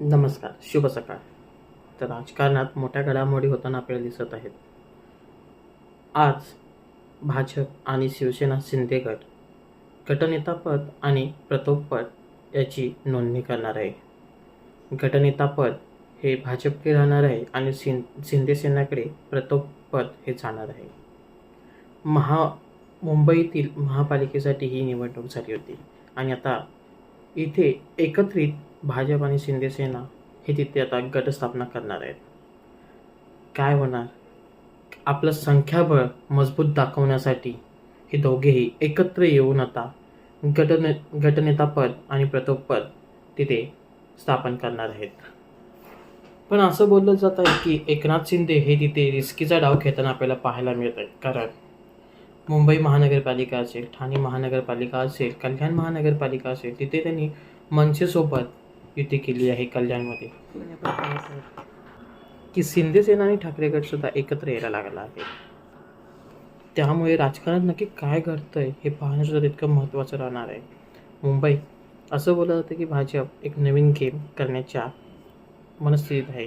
नमस्कार शुभ सकाळ. तर राजकारणात मोठ्या घडामोडी होताना आपल्याला दिसत आहेत. आज भाजप आणि शिवसेना शिंदे गट गटनेतापद आणि प्रतोपपद याची नोंदणी करणार आहे. गटनेतापद हे भाजपकडे राहणार आहे आणि शिं शिंदेसेनाकडे प्रतोपपद हे जाणार आहे. महा मुंबईतील महापालिकेसाठी ही निवडणूक झाली होती आणि आता इथे एकत्रित भाजप आणि शिंदेसेना हे तिथे आता गटस्थापना करणार आहेत. काय होणार? आपलं संख्याबळ मजबूत दाखवण्यासाठी हे दोघेही एकत्र येऊन आता गटने गटनेतापद आणि प्रतोपद तिथे स्थापन करणार आहेत. पण असं बोललं जात आहे की एकनाथ शिंदे हे तिथे रिस्कीचा डाव खेळताना आपल्याला पाहायला मिळत आहे कारण मुंबई महानगरपालिका असेल ठाणे महानगरपालिका असेल कल्याण महानगरपालिका असेल तिथे त्यांनी मनसेसोबत युती केली आहे कल्याणमध्ये. की शिंदेसेना आणि ठाकरे गटसुद्धा एकत्र यायला लागला आहे. त्यामुळे राजकारणात नक्की काय घडतंय हे पाहणंसुद्धा तितकं महत्त्वाचं राहणार आहे. मुंबई असं बोललं जातं की भाजप एक नवीन गेम करण्याच्या मनस्थितीत आहे.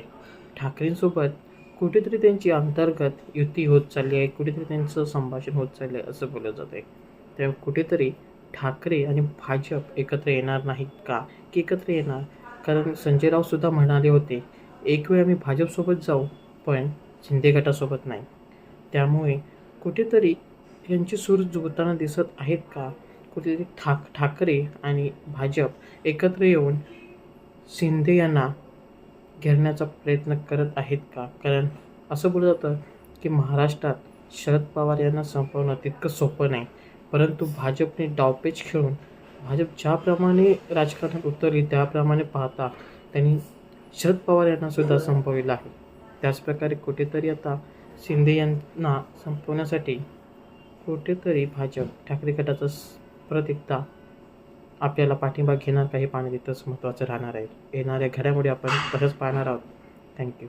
ठाकरेंसोबत कुठेतरी त्यांची अंतर्गत युती होत चालली आहे कुठेतरी त्यांचं संभाषण होत चाललं आहे असं बोललं जात आहे. त्यामुळे कुठेतरी ठाकरे आणि भाजप एकत्र येणार नाहीत का? की एकत्र येणार? कारण संजय रावसुद्धा म्हणाले होते एक वेळ आम्ही भाजपसोबत जाऊ पण शिंदे गटासोबत नाही. त्यामुळे कुठेतरी यांची सूर जुळताना दिसत आहेत का? कुठेतरी ठाक ठाकरे आणि भाजप एकत्र येऊन शिंदे यांना घेरण्याचा प्रयत्न करत आहेत का? कारण असं बोललं जातं की महाराष्ट्रात शरद पवार यांना संपवणं तितकं सोपं नाही. परंतु भाजपने डावपेच खेळून भाजप ज्याप्रमाणे राजकारणात उतरली त्याप्रमाणे पाहता त्यांनी शरद पवार यांना सुद्धा संपविलं आहे. त्याचप्रकारे कुठेतरी आता शिंदे यांना संपवण्यासाठी कुठेतरी भाजप ठाकरे गटाचा स- परत एकदा आपल्याला पाठिंबा घेणार काही पाणी तिथंच महत्त्वाचं राहणार आहे. येणाऱ्या घडामोडी आपण तसंच पाहणार आहोत. थँक्यू